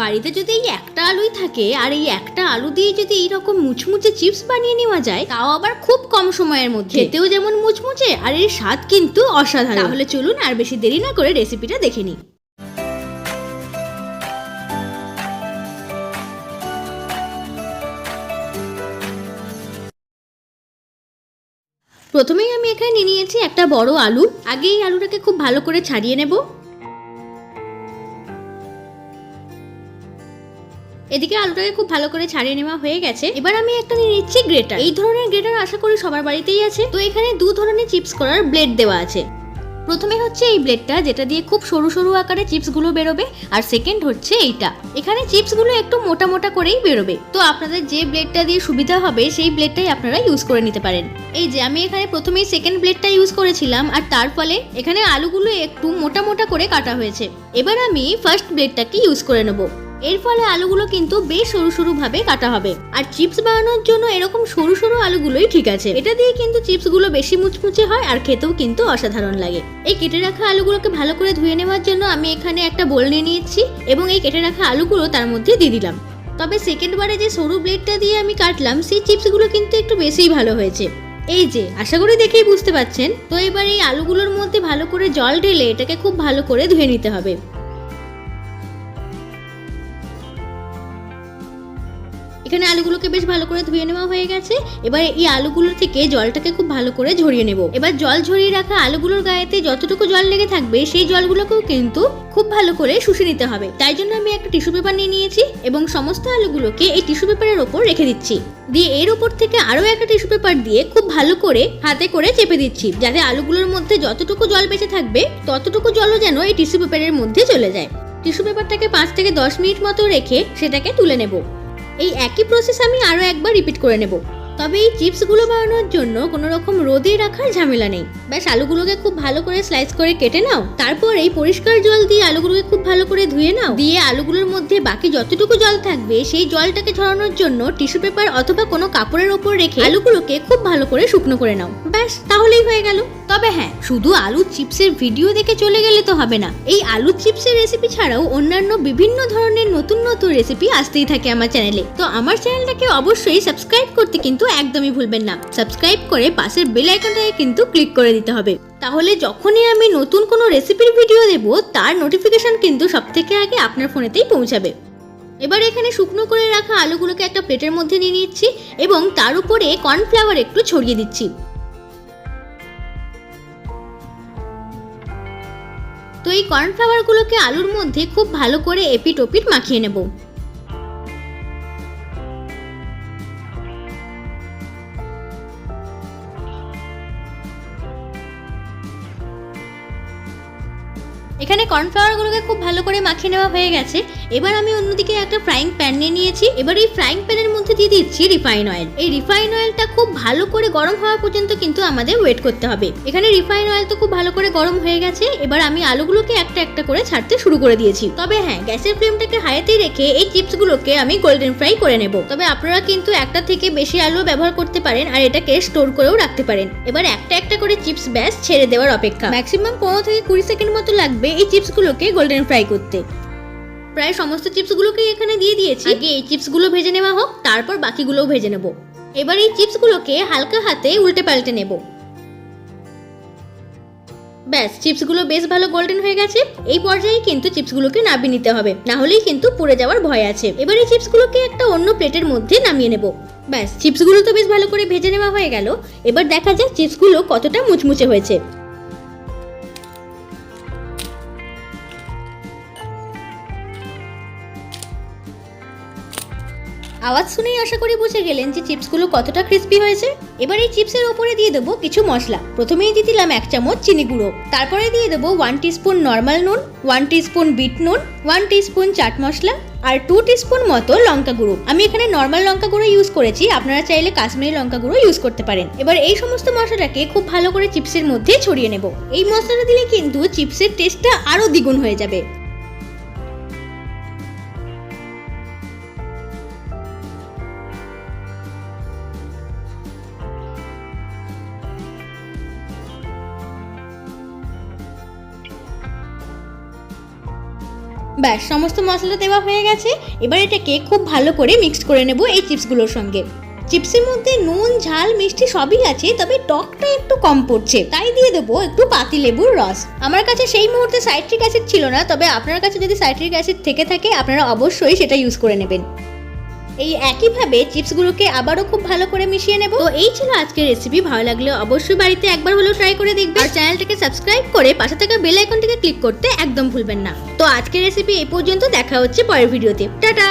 বাড়িতে যদি এই একটা আলুই থাকে আর এই একটা আলু দিয়ে যদি এইরকম মুচমুচে চিপস বানিয়ে নেওয়া যায় তাও আবার খুব কম সময়ের মধ্যে। খেতেও যেমন মুচমুচে আর এর স্বাদ কিন্তু অসাধারণ। তাহলে চলুন আর বেশি দেরি না করে রেসিপিটা দেখে নিই। প্রথমেই আমি এখানে নিয়ে নিয়েছি একটা বড় আলু। আগে এই আলুটাকে খুব ভালো করে ছাড়িয়ে নেব। এদিকে আলুটাকে খুব ভালো করে ছাড়িয়ে নেওয়া হয়ে গেছে। এবার আমি একটা নিয়ে নিচ্ছি গ্রেটার। এই ধরনের গ্রেটার আশা করি সবার বাড়িতেই আছে। তো এখানে দু ধরনের চিপস করার ব্লেড দেওয়া আছে। প্রথমে হচ্ছে এই ব্লেডটা, যেটা দিয়ে খুব সরু সরু আকারে চিপসগুলো বেরোবে। আর সেকেন্ড হচ্ছে এইটা। এখানে চিপসগুলো একটু মোটা মোটা করেই বেরোবে। তো আপনাদের যে ব্লেডটা দিয়ে সুবিধা হবে, সেই ব্লেডটাই আপনারা ইউজ করে নিতে পারেন। এই যে, আমি এখানে প্রথমেই সেকেন্ড ব্লেডটা ইউজ করেছিলাম। আর তার ফলে এখানে আলুগুলো একটু মোটা মোটা করে কাটা হয়েছে। এবার আমি ফার্স্ট ব্লেডটাকে ইউজ করে নেব। এর ফলে আলুগুলো কিন্তু বেশ সরু সরু ভাবে কাটা হবে। আর চিপস বানানোর জন্য এরকম সরু সরু আলুগুলোই ঠিক আছে। এটা দিয়ে কিন্তু চিপসগুলো বেশি মুচমুচে হয় আর খেতেও কিন্তু অসাধারণ লাগে। এই কেটে রাখা আলুগুলোকে ভালো করে ধুয়ে নেওয়ার জন্য আমি এখানে একটা বোল নিয়ে নিয়েছি এবং এই কেটে রাখা আলুগুলো তার মধ্যে দিয়ে দিলাম। তবে সেকেন্ড বারে যে সরু ব্লেডটা দিয়ে আমি কাটলাম, সেই চিপসগুলো কিন্তু একটু বেশিই ভালো হয়েছে। এই যে, আশা করি দেখেই বুঝতে পাচ্ছেন তো এবার এই আলুগুলোর মধ্যে ভালো করে জল ঢেলে এটাকে খুব ভালো করে ধুয়ে নিতে হবে। এখানে আলুগুলোকে বেশ ভালো করে ধুয়ে নেওয়া হয়ে গেছে। এবার এই আলুগুলো থেকে জলটাকে খুব ভালো করে ঝরিয়ে নেব। এবার জল ঝরিয়ে রাখা আলুগুলোর গায়েতে যতটুকু জল লেগে থাকবে, সেই জলগুলোকেও কিন্তু খুব ভালো করে শুষে নিতে হবে। তাই জন্য আমি একটা টিস্যু পেপার নিয়ে নিয়েছি এবং সমস্ত আলুগুলোকে এই টিস্যু পেপারের ওপর রেখে দিচ্ছি। দিয়ে এর ওপর থেকে আরও একটা টিস্যু পেপার দিয়ে খুব ভালো করে হাতে করে চেপে দিচ্ছি, যাতে আলুগুলোর মধ্যে যতটুকু জল বেঁচে থাকবে, ততটুকু জলও যেন এই টিস্যু পেপারের মধ্যে চলে যায়। টিস্যু পেপারটাকে পাঁচ থেকে দশ মিনিট মতো রেখে সেটাকে তুলে নেব। এই একই প্রসেস আমি আরও একবার রিপিট করে নেব। তবে এই চিপসগুলো বানানোর জন্য কোনো রকম রোদে রাখার ঝামেলা নেই। ব্যাস, আলুগুলোকে খুব ভালো করে স্লাইস করে কেটে নাও। তারপর এই পরিষ্কার জল দিয়ে আলুগুলোকে খুব ভালো করে ধুয়ে নাও। দিয়ে আলুগুলোর মধ্যে বাকি যতটুকু জল থাকবে, সেই জলটাকে ঝরানোর জন্য টিস্যু পেপার অথবা কোনো কাপড়ের ওপর রেখে আলুগুলোকে খুব ভালো করে শুকনো করে নাও। ব্যাস, তাহলেই হয়ে গেল। তবে হ্যাঁ শুধু আলু চিপসের ভিডিও দেখে চলে গেলে তো হবে না। এই আলু চিপসের রেসিপি ছাড়াও অন্যান্য বিভিন্ন ধরনের নতুন নতুন রেসিপি আসতেই থাকে আমার চ্যানেলে তো আমার চ্যানেলটাকে অবশ্যই সাবস্ক্রাইব করতে কিন্তু একদমই ভুলবেন না। সাবস্ক্রাইব করে পাশের বেল আইকনটাকে কিন্তু ক্লিক করে দিতে হবে। তাহলে যখনই আমি নতুন কোনো রেসিপির ভিডিও দেব, তার নোটিফিকেশন কিন্তু সব থেকে আগে আপনার ফোনেতেই পৌঁছাবে। এবার এখানে শুকনো করে রাখা আলুগুলোকে একটা প্লেটের মধ্যে নিয়ে নিচ্ছি এবং তার উপরে কর্নফ্লাওয়ার একটু ছড়িয়ে দিচ্ছি। তো এই কর্নফ্লাওয়ারগুলোকে আলুর মধ্যে খুব ভালো করে এপিট ওপিট মাখিয়ে নেব। এখানে কর্নফ্লাওয়ারগুলোকে খুব ভালো করে মাখিয়ে নেওয়া হয়ে গেছে। এবার আমি অন্যদিকে একটা ফ্রাইং প্যান নিয়ে নিয়েছি। এবার এই ফ্রাইং প্যানের মধ্যে দিয়ে দিচ্ছি রিফাইন অয়েল এই রিফাইন অয়েলটা খুব ভালো করে গরম হওয়া পর্যন্ত কিন্তু আমাদের ওয়েট করতে হবে। এখানে রিফাইন অয়েল তো খুব ভালো করে গরম হয়ে গেছে। এবার আমি আলুগুলোকে একটা একটা করে ছাড়তে শুরু করে দিয়েছি। তবে হ্যাঁ গ্যাসের ফ্লেমটাকে হাইতেই রেখে এই চিপসগুলোকে আমি গোল্ডেন ফ্রাই করে নেব। তবে আপনারা কিন্তু একটা থেকে বেশি আলু ব্যবহার করতে পারেন আর এটাকে স্টোর করেও রাখতে পারেন। এবার একটা একটা করে চিপস ব্যাস ছেড়ে দেওয়ার অপেক্ষা। ম্যাক্সিমাম পনেরো থেকে কুড়ি সেকেন্ড মতো লাগবে এই চিপসগুলোকে গোল্ডেন ফ্রাই করতে। প্রায় সমস্ত চিপসগুলোকেই এখানে দিয়ে দিয়েছি। আগে এই চিপসগুলো ভেজে নেওয়া হোক, তারপর বাকিগুলোও ভেজে নেব। এবার এই চিপসগুলোকে হালকা হাতে উল্টে পাল্টে নেব। ব্যাস, চিপসগুলো বেশ ভালো গোল্ডেন হয়ে গেছে। এই পর্যায়ে কিন্তু চিপসগুলোকে নামিয়ে নিতে হবে। না হলেই কিন্তু পুড়ে যাওয়ার ভয় আছে। এবার এই চিপসগুলোকে একটা অন্য প্লেটের মধ্যে নামিয়ে নেব। ব্যাস, চিপসগুলো তো বেশ ভালো করে ভেজে নেওয়া হয়ে গেল। এবার দেখা যাক চিপসগুলো কতটা মুচমুচে হয়েছে। আওয়াজ শুনেই আশা করি বুঝে গেলেন যে চিপসগুলো কতটা ক্রিস্পি হয়েছে। এবার এই চিপসের ওপরে দিয়ে দেবো কিছু মশলা। প্রথমেই দিয়ে দিলাম এক চামচ চিনি গুঁড়ো। তারপরে দিয়ে দেবো ওয়ান টিস্পুন নর্মাল নুন ওয়ান টিস্পুন বিট নুন ওয়ান টিস্পুন চাট মশলা আর টু টিস্পুন মতো লঙ্কা গুঁড়ো। আমি এখানে নর্মাল লঙ্কা গুঁড়ো ইউজ করেছি, আপনারা চাইলে কাশ্মীরি লঙ্কা গুঁড়ো ইউজ করতে পারেন। এবার এই সমস্ত মশলাটাকে খুব ভালো করে চিপসের মধ্যে ছড়িয়ে নেব। এই মশলাটা দিলে কিন্তু চিপসের টেস্টটা আরও দ্বিগুণ হয়ে যাবে। ব্যাস, সমস্ত মশলা দেওয়া হয়ে গেছে। এবার এটাকে খুব ভালো করে মিক্স করে নেব এই চিপসগুলোর সঙ্গে। চিপসের মধ্যে নুন, ঝাল, মিষ্টি সবই আছে, তবে টকটা একটু কম পড়ছে। তাই দিয়ে দেবো একটু পাতি লেবুর রস। আমার কাছে সেই মুহূর্তে সাইট্রিক অ্যাসিড ছিল না, তবে আপনার কাছে যদি সাইট্রিক অ্যাসিড থেকে থাকে, আপনারা অবশ্যই সেটা ইউজ করে নেবেন। এই একইভাবে চিপসগুলোকে আবারও খুব ভালো করে মিশিয়ে নেব। তো এই ছিল আজকের রেসিপি ভালো লাগলে অবশ্যই বাড়িতে একবার হলেও ট্রাই করে দেখবেন আর চ্যানেলটাকে সাবস্ক্রাইব করে পাশে থাকা বেল আইকনটিকে ক্লিক করতে একদম ভুলবেন না। তো আজকের রেসিপি এই পর্যন্ত, দেখা হচ্ছে পরের ভিডিওতে টাটা!